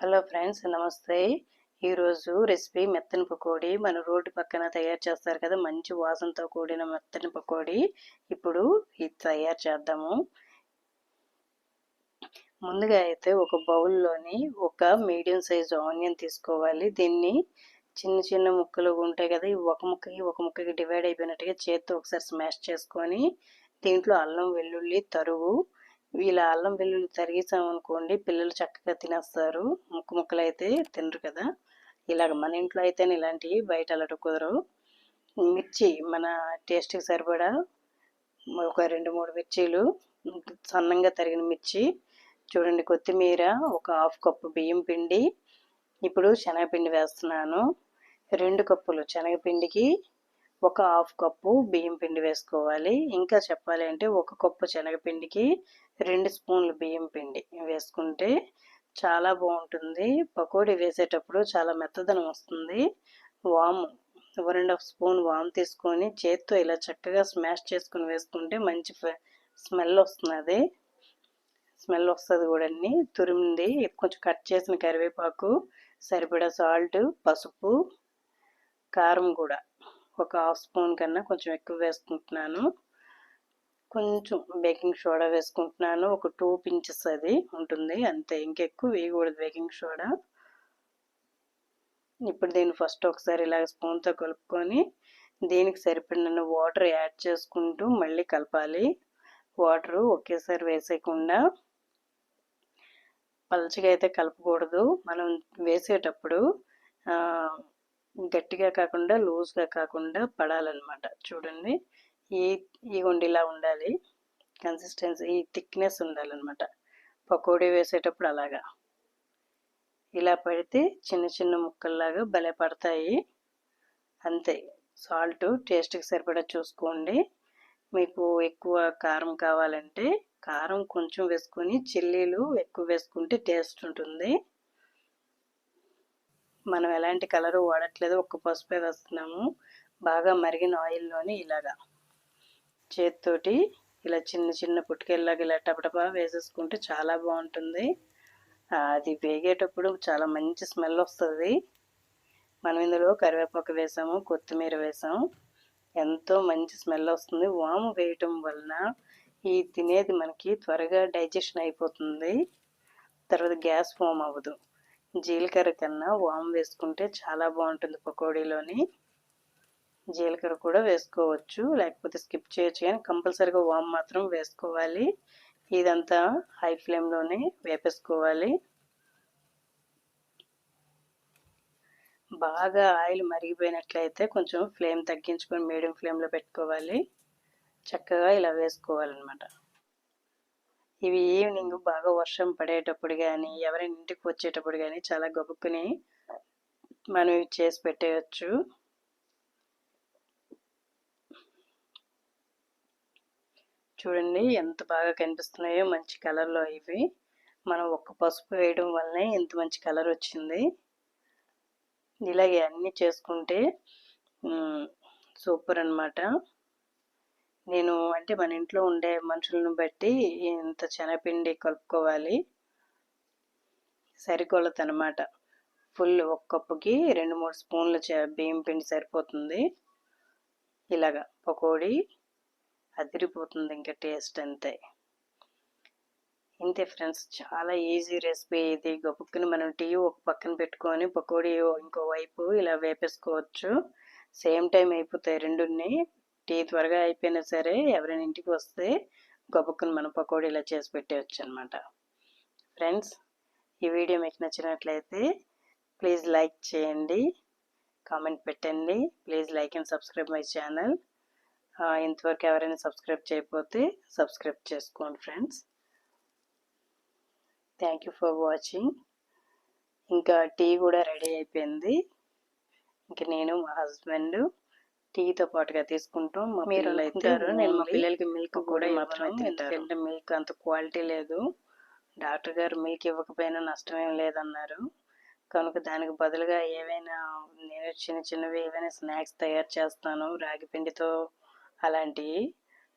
Hello friends నమస్తే. ఈరోజు recipe మెత్తని పకోడీ. మన రోడ్డు పక్కన తయారు చేస్తారు కదా మంచి వాసనతో కూడిన మెత్తని పకోడీ. ఇప్పుడు ఇది తయారు చేద్దాము. ముందుగా అయితే ఒక బౌల్లోని ఒక మీడియం సైజు ఆనియన్ తీసుకోవాలి. దీన్ని చిన్న చిన్న ముక్కలు ఉంటాయి కదా ఒక ముక్కకి ఒక ముక్కకి డివైడ్ అయిపోయినట్టుగా చేత్తో ఒకసారి స్మాష్ చేసుకొని దీంట్లో అల్లం వెల్లుల్లి తరుగు ఇలా అల్లం వెల్లుల్లి తరిగేసామనుకోండి పిల్లలు చక్కగా తినేస్తారు. ముక్క ముక్కలు అయితే తినరు కదా. ఇలాగ మన ఇంట్లో అయితే ఇలాంటివి బయట అలట కుదరవు. మిర్చి మన టేస్ట్కి సరిపడా ఒక రెండు మూడు మిర్చీలు సన్నంగా తరిగిన మిర్చి చూడండి కొత్తిమీర ఒక హాఫ్ కప్పు బియ్యం పిండి. ఇప్పుడు శనగపిండి వేస్తున్నాను. రెండు కప్పులు శనగపిండికి ఒక హాఫ్ కప్పు బియ్యం పిండి వేసుకోవాలి. ఇంకా చెప్పాలి అంటే ఒక కప్పు శనగపిండికి రెండు స్పూన్లు బియ్యం పిండి వేసుకుంటే చాలా బాగుంటుంది. పకోడీ వేసేటప్పుడు చాలా మెత్తదనం వస్తుంది. వాము వన్ అండ్ హాఫ్ స్పూన్ వామ్ తీసుకొని చేత్తో ఇలా చక్కగా స్మాష్ చేసుకుని వేసుకుంటే మంచి స్మెల్ వస్తుంది స్మెల్ వస్తుంది కూడా తురిమింది కొంచెం కట్ చేసిన కరివేపాకు సరిపడా సాల్ట్ పసుపు కారం కూడా. ఒక హాఫ్ స్పూన్ కన్నా కొంచెం ఎక్కువ వేసుకుంటున్నాను. కొంచెం బేకింగ్ సోడా వేసుకుంటున్నాను. ఒక టూ పించెస్ అది ఉంటుంది. అంతే ఇంకెక్కువ వేయకూడదు బేకింగ్ సోడా. ఇప్పుడు దీన్ని ఫస్ట్ ఒకసారి ఇలాగ స్పూన్తో కలుపుకొని దీనికి సరిపడిన వాటర్ యాడ్ చేసుకుంటూ మళ్ళీ కలపాలి. వాటర్ ఒకేసారి వేసేయకుండా పలచగా అయితే కలపకూడదు. మనం వేసేటప్పుడు గట్టిగా కాకుండా లూజ్గా కాకుండా పడాలన్నమాట. చూడండి. ఈ ఈ ఇలా ఉండాలి. కన్సిస్టెన్సీ ఈ థిక్నెస్ ఉండాలన్నమాట. పకోడీ వేసేటప్పుడు అలాగా. ఇలా పడితే చిన్న చిన్న ముక్కల్లాగా భలే పడతాయి. అంతే. సాల్ట్ టేస్ట్కి సరిపడా చూసుకోండి. మీకు ఎక్కువ కారం కావాలంటే కారం కొంచెం వేసుకొని చిల్లీలు ఎక్కువ వేసుకుంటే టేస్ట్ ఉంటుంది. మనం ఎలాంటి కలర్ వాడట్లేదు ఒక్క పసుపే వేస్తున్నాము. బాగా మరిగిన ఆయిల్లోని ఇలాగా చేతితోటి ఇలా చిన్న చిన్న పుట్టుకెళ్ళలాగా ఇలా టపటపా వేసేసుకుంటే చాలా బాగుంటుంది. అది వేగేటప్పుడు చాలా మంచి స్మెల్ వస్తుంది. మనం ఇందులో కరివేపాకు వేసాము కొత్తిమీర వేసాము. ఎంతో మంచి స్మెల్ వస్తుంది. వాము వేయటం వలన ఈ తినేది మనకి త్వరగా డైజెషన్ అయిపోతుంది. తర్వాత గ్యాస్ ఫామ్ అవ్వదు. జీలకర్ర కన్నా వామ్ వేసుకుంటే చాలా బాగుంటుంది పకోడీలోని. జీలకర్ర కూడా వేసుకోవచ్చు లేకపోతే స్కిప్ చేయొచ్చు కానీ కంపల్సరీగా వామ్ మాత్రం వేసుకోవాలి. ఇదంతా హై ఫ్లేమ్లోనే వేపేసుకోవాలి. బాగా ఆయిల్ మరిగిపోయినట్లయితే కొంచెం ఫ్లేమ్ తగ్గించుకొని మీడియం ఫ్లేమ్లో పెట్టుకోవాలి. చక్కగా ఇలా వేసుకోవాలన్నమాట. ఇవి ఈవినింగ్ బాగా వర్షం పడేటప్పుడు కానీ ఎవరైనా ఇంటికి వచ్చేటప్పుడు కానీ చాలా గబుక్కుని మనం ఇవి చేసి పెట్టేయచ్చు. చూడండి ఎంత బాగా కనిపిస్తున్నాయో మంచి కలర్లో ఇవి. మనం ఒక్క పసుపు వేయడం వల్లనే ఇంత మంచి కలర్ వచ్చింది. ఇలాగే అన్నీ చేసుకుంటే సూపర్ అనమాట నేను అంటే మన ఇంట్లో ఉండే మనుషులను బట్టి ఇంత శనగపిండి కలుపుకోవాలి. సరికొలత అనమాట ఫుల్ ఒక కప్పుకి రెండు మూడు స్పూన్ల బియ్యం పిండి సరిపోతుంది. ఇలాగా పకోడీ అదిరిపోతుంది ఇంకా టేస్ట్ అంతే. ఇంతే ఫ్రెండ్స్ చాలా ఈజీ రెసిపీ ఇది. గొప్పకుని మనం టీ ఒక పక్కన పెట్టుకొని పకోడీ ఇంకో వైపు ఇలా వేపేసుకోవచ్చు. సేమ్ టైం అయిపోతాయి రెండుని టీ త్వరగా అయిపోయినా సరే ఎవరైనా ఇంటికి వస్తే గొప్పకుని మనం పకోడీ ఇలా చేసి పెట్టేయచ్చు అనమాట ఫ్రెండ్స్ ఈ వీడియో మీకు నచ్చినట్లయితే ప్లీజ్ లైక్ చేయండి కామెంట్ పెట్టండి. Please like and subscribe my channel. ఇంతవరకు ఎవరైనా సబ్స్క్రైబ్ చేయకపోతే సబ్స్క్రైబ్ చేసుకోండి friends. Thank you for watching. ఇంకా టీ కూడా రెడీ అయిపోయింది. ఇంకా నేను మా హస్బెండ్ టీతో పాటుగా తీసుకుంటాం మా పిల్లలు నేను మా పిల్లలకి మిల్క్ కూడా మాత్రమే ఎందుకంటే మిల్క్ అంత క్వాలిటీ లేదు. డాక్టర్ గారు మిల్క్ ఇవ్వకపోయినా నష్టమేం లేదన్నారు. కనుక దానికి బదులుగా ఏవైనా నేను చిన్న చిన్నవి ఏవైనా స్నాక్స్ తయారు చేస్తాను. రాగి పిండితో అలాంటివి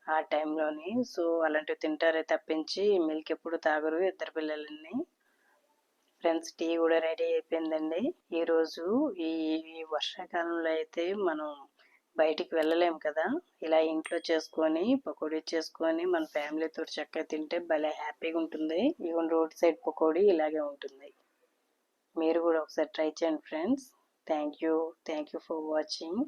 ఆ టైంలోని. సో అలాంటివి తింటారే తప్పించి మిల్క్ ఎప్పుడు తాగరు ఇద్దరు పిల్లలని. ఫ్రెండ్స్ టీ కూడా రెడీ అయిపోయిందండి. ఈరోజు ఈ ఈ వర్షాకాలంలో అయితే మనం బయటికి వెళ్ళలేం కదా. ఇలా ఇంట్లో చేసుకొని పకోడీ చేసుకొని మన ఫ్యామిలీతో చక్కగా తింటే భలే హ్యాపీగా ఉంటుంది. ఈవెన్ రోడ్ సైడ్ పకోడీ ఇలాగే ఉంటుంది. మీరు కూడా ఒకసారి ట్రై చేయండి friends. Thank you. Thank you for watching.